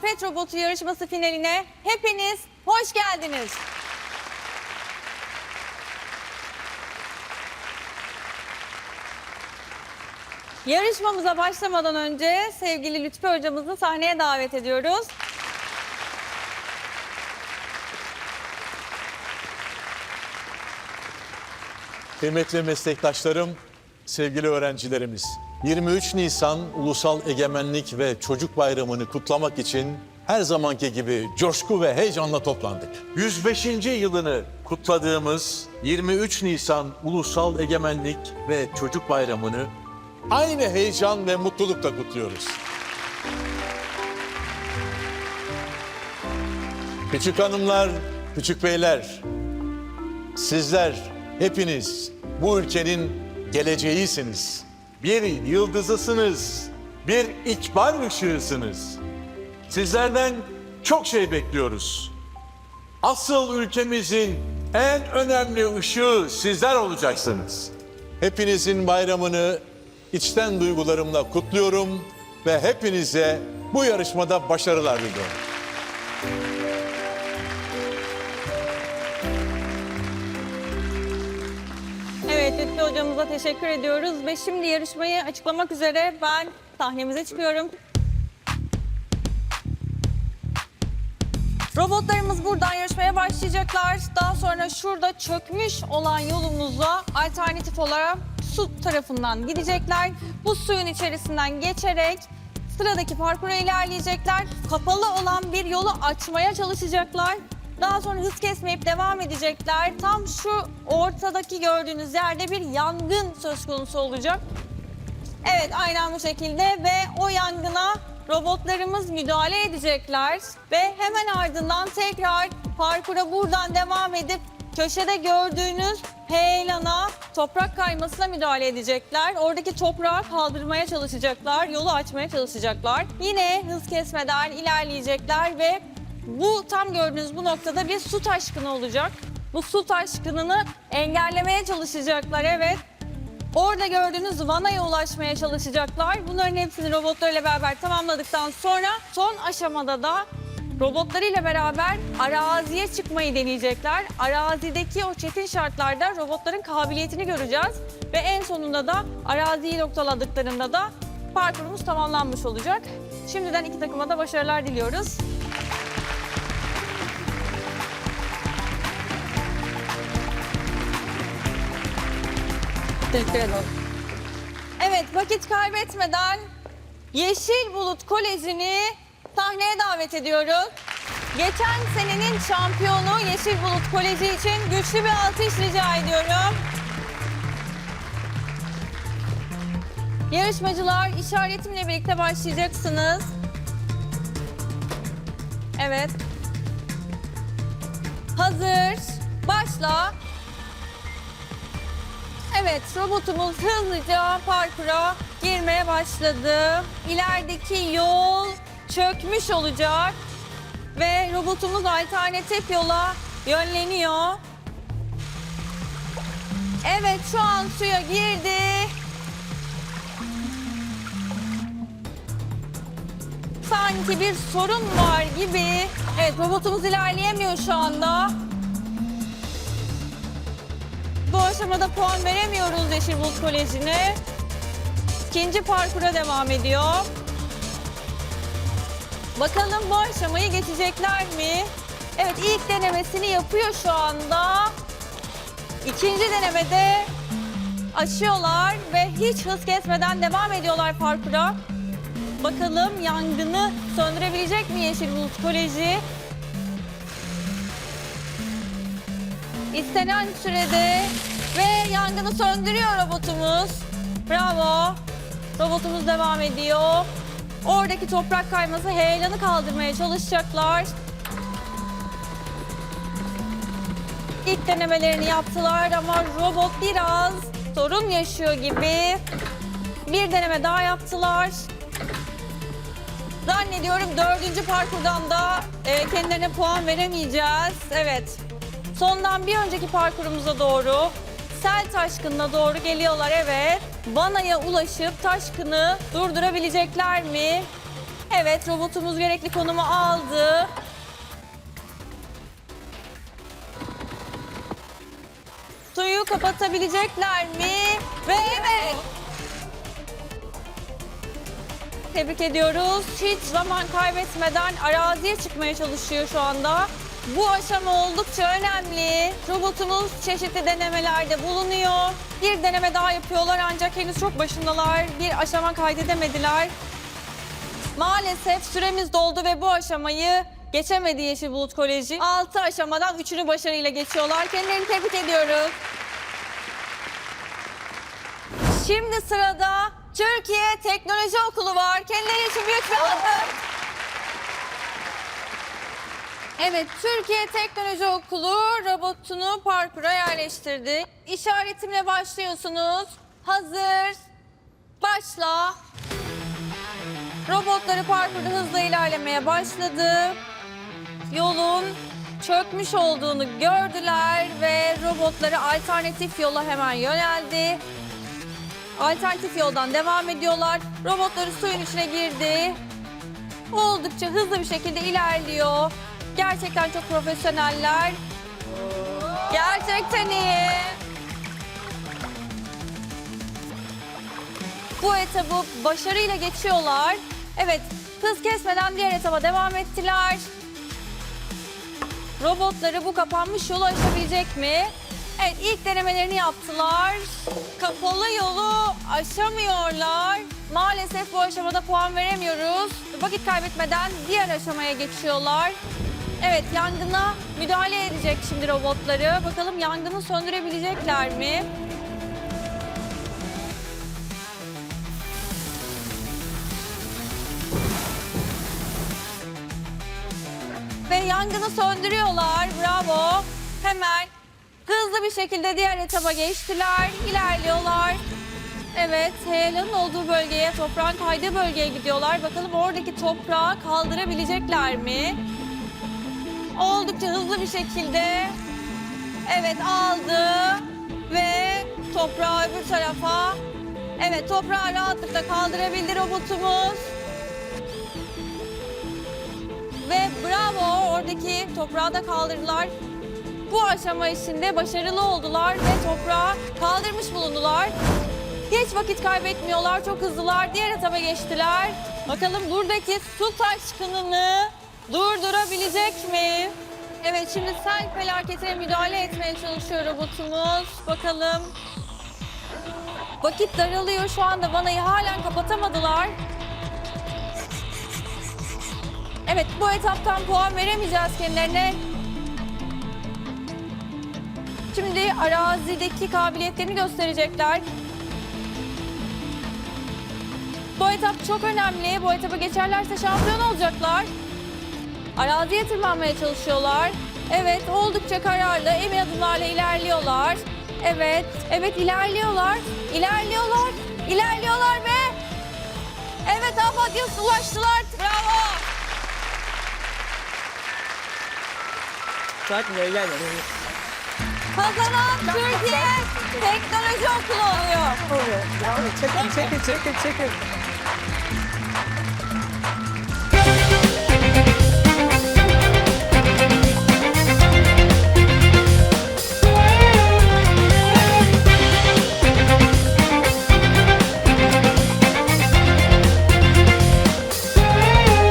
Kıyafet Robotu yarışması finaline hepiniz hoş geldiniz. Yarışmamıza başlamadan önce sevgili Lütfü hocamızı sahneye davet ediyoruz. Kıymetli meslektaşlarım, sevgili öğrencilerimiz. 23 Nisan Ulusal Egemenlik ve Çocuk Bayramı'nı kutlamak için her zamanki gibi coşku ve heyecanla toplandık. 105. yılını kutladığımız 23 Nisan Ulusal Egemenlik ve Çocuk Bayramı'nı aynı heyecan ve mutlulukla kutluyoruz. Küçük hanımlar, küçük beyler, Sizler hepiniz bu ülkenin geleceğisiniz. Bir yıldızısınız. Bir ikbal ışığısınız. Sizlerden çok şey bekliyoruz. Asıl ülkemizin en önemli ışığı sizler olacaksınız. Hepinizin bayramını içten duygularımla kutluyorum ve hepinize bu yarışmada başarılar diliyorum. Lütfü hocamıza teşekkür ediyoruz ve şimdi yarışmayı açıklamak üzere ben sahnemize çıkıyorum. Robotlarımız buradan yarışmaya başlayacaklar. Daha sonra şurada çökmüş olan yolumuza alternatif olarak su tarafından gidecekler. Bu suyun içerisinden geçerek sıradaki parkura ilerleyecekler. Kapalı olan bir yolu açmaya çalışacaklar. Daha sonra hız kesmeyip devam edecekler. Tam şu ortadaki gördüğünüz yerde bir yangın söz konusu olacak. Evet aynen bu şekilde ve o yangına robotlarımız müdahale edecekler ve hemen ardından tekrar parkura buradan devam edip köşede gördüğünüz heyelana toprak kaymasına müdahale edecekler. Oradaki toprağı kaldırmaya çalışacaklar, yolu açmaya çalışacaklar. Yine hız kesmeden ilerleyecekler ve bu tam gördüğünüz bu noktada bir su taşkını olacak. Bu su taşkınını engellemeye çalışacaklar evet. Orada gördüğünüz vanaya ulaşmaya çalışacaklar. Bunların hepsini robotlarıyla beraber tamamladıktan sonra son aşamada da robotlarıyla beraber araziye çıkmayı deneyecekler. Arazideki o çetin şartlarda robotların kabiliyetini göreceğiz. Ve en sonunda da araziyi noktaladıklarında da parkurumuz tamamlanmış olacak. Şimdiden iki takıma da başarılar diliyoruz. Teşekkür ederim. Evet vakit kaybetmeden Yeşil Bulut Koleji'ni sahneye davet ediyoruz. Geçen senenin şampiyonu Yeşil Bulut Koleji için güçlü bir alkış rica ediyorum. Yarışmacılar işaretimle birlikte başlayacaksınız. Evet. Hazır. Başla. Evet, robotumuz hızlıca parkura girmeye başladı. İlerideki yol çökmüş olacak ve robotumuz alternatif yola yönleniyor. Evet, şu an suya girdi. Sanki bir sorun var gibi. Evet, robotumuz ilerleyemiyor şu anda. Aşamada puan veremiyoruz Yeşil Bulut Koleji'ne. İkinci parkura devam ediyor. Bakalım bu aşamayı geçecekler mi? Evet ilk denemesini yapıyor şu anda. İkinci denemede aşıyorlar ve hiç hız kesmeden devam ediyorlar parkura. Bakalım yangını söndürebilecek mi Yeşil Bulut Koleji? İstenen sürede ve yangını söndürüyor robotumuz. Bravo. Robotumuz devam ediyor. Oradaki toprak kayması heyelanı kaldırmaya çalışacaklar. İlk denemelerini yaptılar ama robot biraz sorun yaşıyor gibi. Bir deneme daha yaptılar. Zannediyorum dördüncü parkurdan da e, kendilerine puan veremeyeceğiz. Evet. Sondan bir önceki parkurumuza doğru sel taşkınına doğru geliyorlar evet. Vana'ya ulaşıp taşkını durdurabilecekler mi? Evet robotumuz gerekli konumu aldı. Suyu kapatabilecekler mi? Ve evet. Tebrik ediyoruz. Hiç zaman kaybetmeden araziye çıkmaya çalışıyor şu anda. Bu aşama oldukça önemli. Robotumuz çeşitli denemelerde bulunuyor. Bir deneme daha yapıyorlar ancak henüz çok başındalar. Bir aşama kaydedemediler. Maalesef süremiz doldu ve bu aşamayı geçemedi Yeşil Bulut Koleji. 6 aşamadan 3'ünü başarıyla geçiyorlar. Kendilerini tebrik ediyoruz. Şimdi sırada Türkiye Teknoloji Okulu var. Kendileri için büyük bir alkış. Evet, Türkiye Teknoloji Okulu robotunu parkura yerleştirdi. İşaretimle başlıyorsunuz. Hazır. Başla. Robotları parkurda hızla ilerlemeye başladı. Yolun çökmüş olduğunu gördüler ve robotları alternatif yola hemen yöneldi. Alternatif yoldan devam ediyorlar. Robotları suyun içine girdi. Oldukça hızlı bir şekilde ilerliyor. Gerçekten çok profesyoneller. Gerçekten iyi. Bu etabı başarıyla geçiyorlar. Evet, hız kesmeden diğer etaba devam ettiler. Robotları bu kapanmış yolu aşabilecek mi? Evet, ilk denemelerini yaptılar. Kapalı yolu aşamıyorlar. Maalesef bu aşamada puan veremiyoruz. Vakit kaybetmeden diğer aşamaya geçiyorlar. Evet, yangına müdahale edecek şimdi robotları. Bakalım yangını söndürebilecekler mi? Ve yangını söndürüyorlar. Bravo. Hemen hızlı bir şekilde diğer etaba geçtiler. İlerliyorlar. Evet, heyelanın olduğu bölgeye, toprağın kaydığı bölgeye gidiyorlar. Bakalım oradaki toprağı kaldırabilecekler mi? Oldukça hızlı bir şekilde. Evet, aldı ve toprağı öbür tarafa. Evet, toprağı rahatlıkla kaldırabildi robotumuz. Ve bravo oradaki toprağı da kaldırdılar. Bu aşama içinde başarılı oldular ve toprağı kaldırmış bulundular. Hiç vakit kaybetmiyorlar, çok hızlılar. Diğer etaba geçtiler. Bakalım buradaki su taşkınını durdurabilecek mi? Evet şimdi sel felaketine müdahale etmeye çalışıyor robotumuz. Bakalım. Vakit daralıyor şu anda vanayı halen kapatamadılar. Evet bu etaptan puan veremeyeceğiz kendilerine. Şimdi arazideki kabiliyetlerini gösterecekler. Bu etap çok önemli. Bu etapı geçerlerse şampiyon olacaklar. Araziye tırmanmaya çalışıyorlar. Evet oldukça kararlı. Emin adımlarla ilerliyorlar. Evet, evet ilerliyorlar. İlerliyorlar. İlerliyorlar ve evet Afatya'ya ulaştılar. Bravo. Saat mi gelmedi? Kazanan Türkiye Teknoloji Okulu oluyor. Bravo. Çekin, çekin, çekin, çekin.